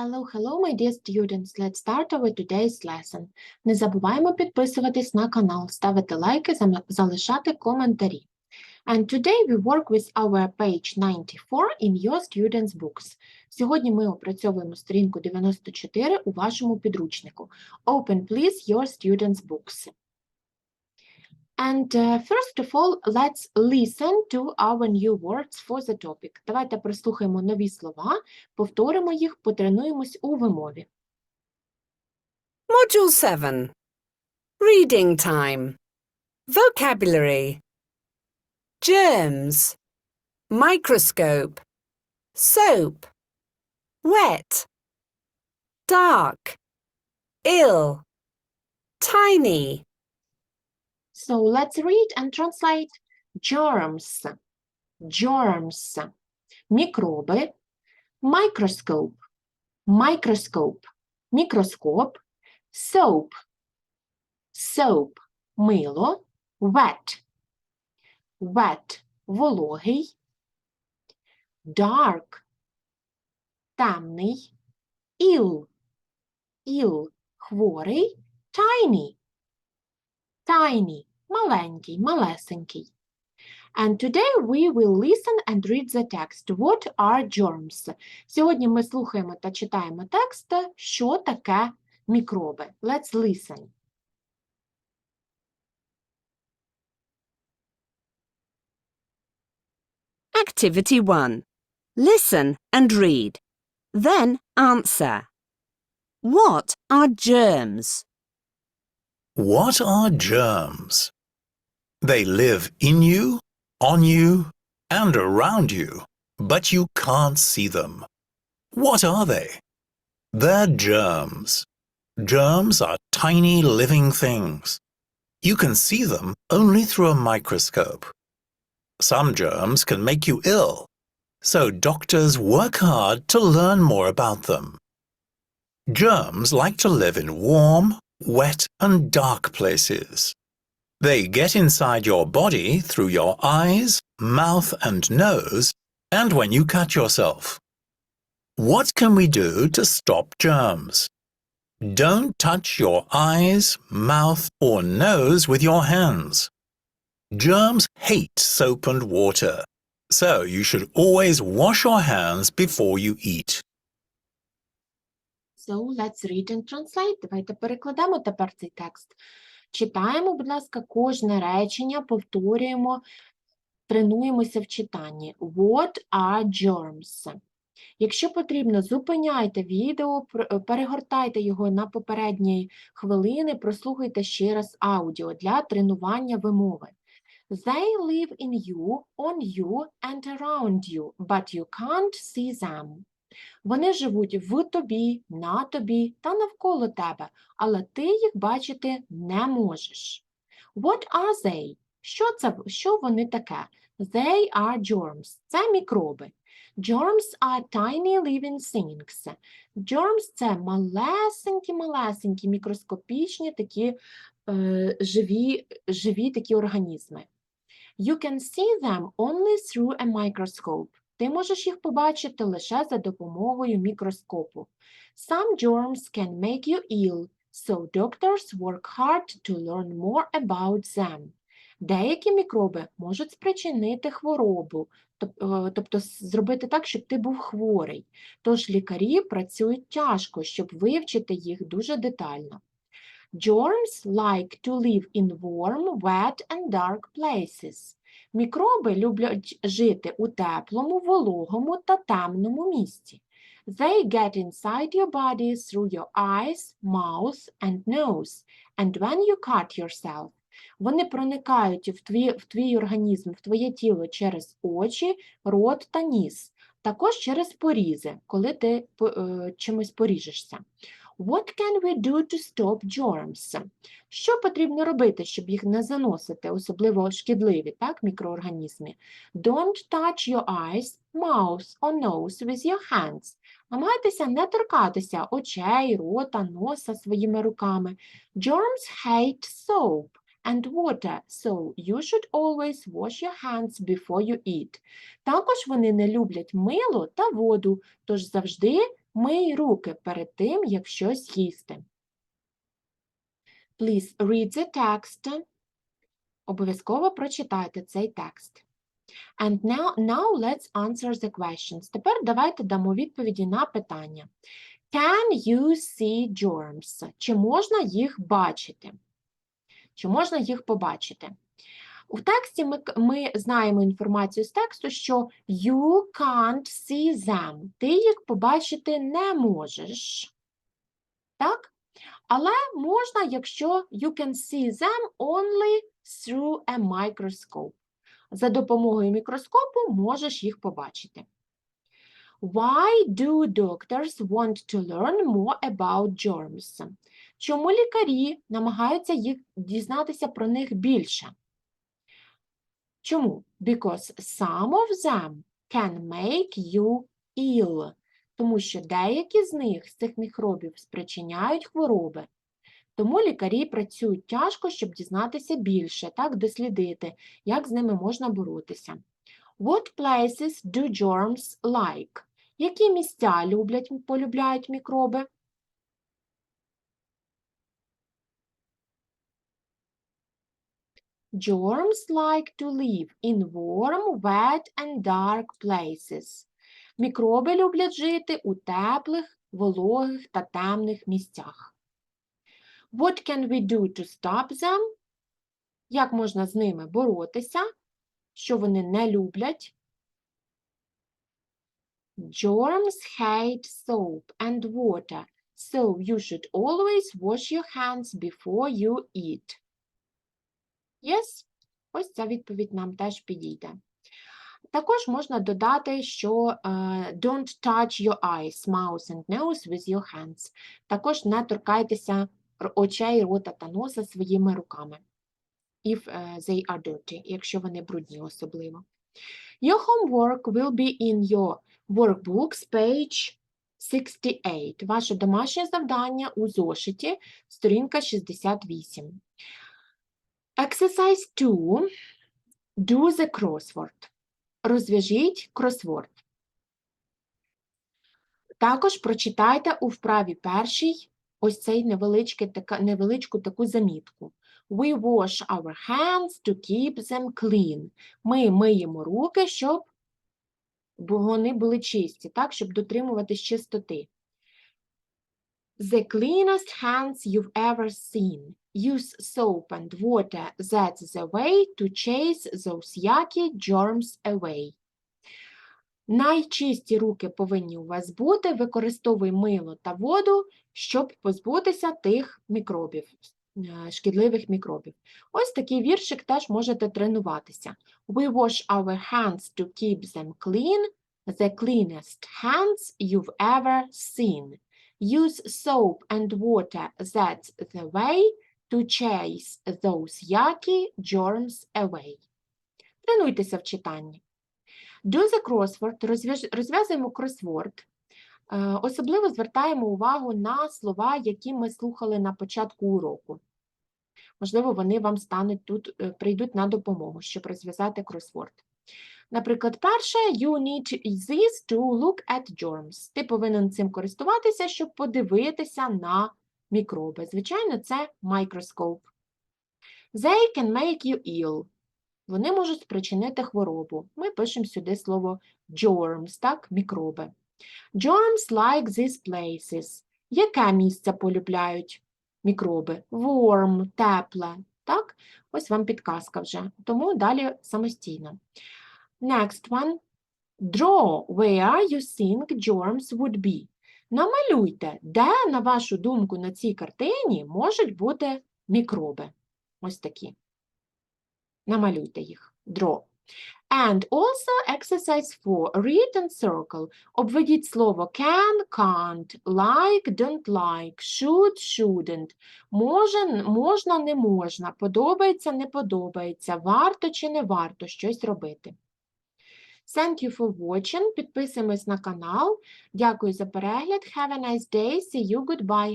Hello, hello, my dear students. Let's start our today's lesson. Не забуваємо підписуватись на канал, ставити лайки, залишати коментарі. And today we work with our page 94 in your students' books. Сьогодні ми опрацьовуємо сторінку 94 у вашому підручнику. Open, please, your students' books. And uh, first of all, let's listen to our new words for the topic. Давайте прослухаємо нові слова, повторимо їх, потренуємось у вимові. Module 7 Reading Time Vocabulary Germs Microscope Soap Wet Dark Ill Tiny So let's read and translate. Germs, germs, мікроби, microscope, microscope, мікроскоп, soap, soap, мило, wet, wet, вологий, dark, темний, ill, ill, хворий, tiny, tiny, маленький, малесенький. And today we will listen and read the text. What are germs? Сьогодні ми слухаємо та читаємо текст, що таке мікроби. Let's listen. Activity 1 Listen and read. Then answer. What are germs? What are germs? They live in you, on you, and around you, but you can't see them. What are they? They're germs. Germs are tiny living things. You can see them only through a microscope. Some germs can make you ill, so doctors work hard to learn more about them. Germs like to live in warm, wet, and dark places. They get inside your body through your eyes, mouth, and nose, and when you cut yourself. What can we do to stop germs? Don't touch your eyes, mouth, or nose with your hands. Germs hate soap and water, so you should always wash your hands before you eat. So let's read and translate. Давайте перекладемо тепер цей текст. Читаємо, будь ласка, кожне речення, повторюємо, тренуємося в читанні. What are germs? Якщо потрібно, зупиняйте відео, е, перегортайте його на попередні хвилини, прослухайте ще раз аудіо для тренування вимови. They live in you, on you and around you, but you can't see them. Вони живуть в тобі, на тобі та навколо тебе, але ти їх бачити не можеш. What are they? Що це? Що вони таке? They are germs. Це мікроби. Germs are tiny living things. Germs – це малесенькі-малесенькі, мікроскопічні такі е, живі, живі такі організми. You can see them only through a microscope. Ти можеш їх побачити лише за допомогою мікроскопу. Some germs can make you ill, so doctors work hard to learn more about them. Деякі мікроби можуть спричинити хворобу, е, тобто зробити так, щоб ти був хворий. Тож лікарі працюють тяжко, щоб вивчити їх дуже детально. Germs like to live in warm, wet and dark places. Мікроби люблять жити у теплому, вологому та темному місці. They get inside your body through your eyes, mouth and nose, and when you cut yourself. Вони проникають в твій, в твій організм, в твоє тіло через очі, рот та ніс, також через порізи, коли ти е, чимось поріжешся. What can we do to stop germs? Що потрібно робити, щоб їх не заносити, особливо шкідливі так, мікроорганізми? Don't touch your eyes, mouth or nose with your hands. Намагайтеся не торкатися очей, рота, носа своїми руками. Germs hate soap and water, so you should always wash your hands before you eat. Також вони не люблять мило та воду, тож завжди Мий руки перед тим, як щось їсти. Please read the text. Обов'язково прочитайте цей текст. And now, now let's answer the questions. Тепер давайте дамо відповіді на питання. Can you see germs? Чи можна їх бачити? Чи можна їх побачити? У тексті ми, ми знаємо інформацію з тексту, що you can't see them. Ти їх побачити не можеш. Так? Але можна, якщо you can see them only through a microscope. За допомогою мікроскопу можеш їх побачити. Why do doctors want to learn more about germs? Чому лікарі намагаються їх дізнатися про них більше? Чому? Because some of them can make you ill. Тому що деякі з них, з цих мікробів, спричиняють хвороби. Тому лікарі працюють тяжко, щоб дізнатися більше, так, дослідити, як з ними можна боротися. What places do germs like? Які місця люблять, полюбляють мікроби? Germs like to live in warm, wet and dark places. Мікроби люблять жити у теплих, вологих та темних місцях. What can we do to stop them? Як можна з ними боротися? Що вони не люблять? Germs hate soap and water, so you should always wash your hands before you eat. Yes? Ось ця відповідь нам теж підійде. Також можна додати, що е, don't touch your eyes, mouth and nose with your hands. Також не торкайтеся очей, рота та носа своїми руками. If е, they are dirty, якщо вони брудні особливо. Your homework will be in your workbooks, page 68. Ваше домашнє завдання у зошиті, сторінка 68. Exercise 2. Do the crossword. Розв'яжіть кросворд. Також прочитайте у вправі першій ось цей невеличкий, невеличку таку замітку. We wash our hands to keep them clean. Ми миємо руки, щоб вони були чисті, так, щоб дотримуватись чистоти. The cleanest hands you've ever seen. Use soap and water. That's the way to chase those yucky germs away. Найчисті руки повинні у вас бути. Використовуй мило та воду, щоб позбутися тих мікробів, е, шкідливих мікробів. Ось такий віршик теж можете тренуватися. We wash our hands to keep them clean. The cleanest hands you've ever seen. Use soap and water. That's the way to chase those yucky germs away. Тренуйтеся в читанні. Do the crossword. Розв'язуємо кросворд. Е, Особливо звертаємо увагу на слова, які ми слухали на початку уроку. Можливо, вони вам стануть тут, е, прийдуть на допомогу, щоб розв'язати кросворд. Наприклад, перше, you need this to look at germs. Ти повинен цим користуватися, щоб подивитися на мікроби. Звичайно, це мікроскоп. They can make you ill. Вони можуть спричинити хворобу. Ми пишемо сюди слово germs, так, мікроби. Germs like these places. Яке місце полюбляють мікроби? Warm, тепле. Так? Ось вам підказка вже. Тому далі самостійно. Next one. Draw where you think germs would be. Намалюйте, де, на вашу думку, на цій картині можуть бути мікроби. Ось такі. Намалюйте їх. Draw. And also exercise 4. Read and circle. Обведіть слово can, can't, like, don't like, should, shouldn't. Може, можна, не можна, подобається, не подобається, варто чи не варто щось робити. Thank you for watching. Підписуємось на канал. Дякую за перегляд. Have a nice day. See you. Goodbye.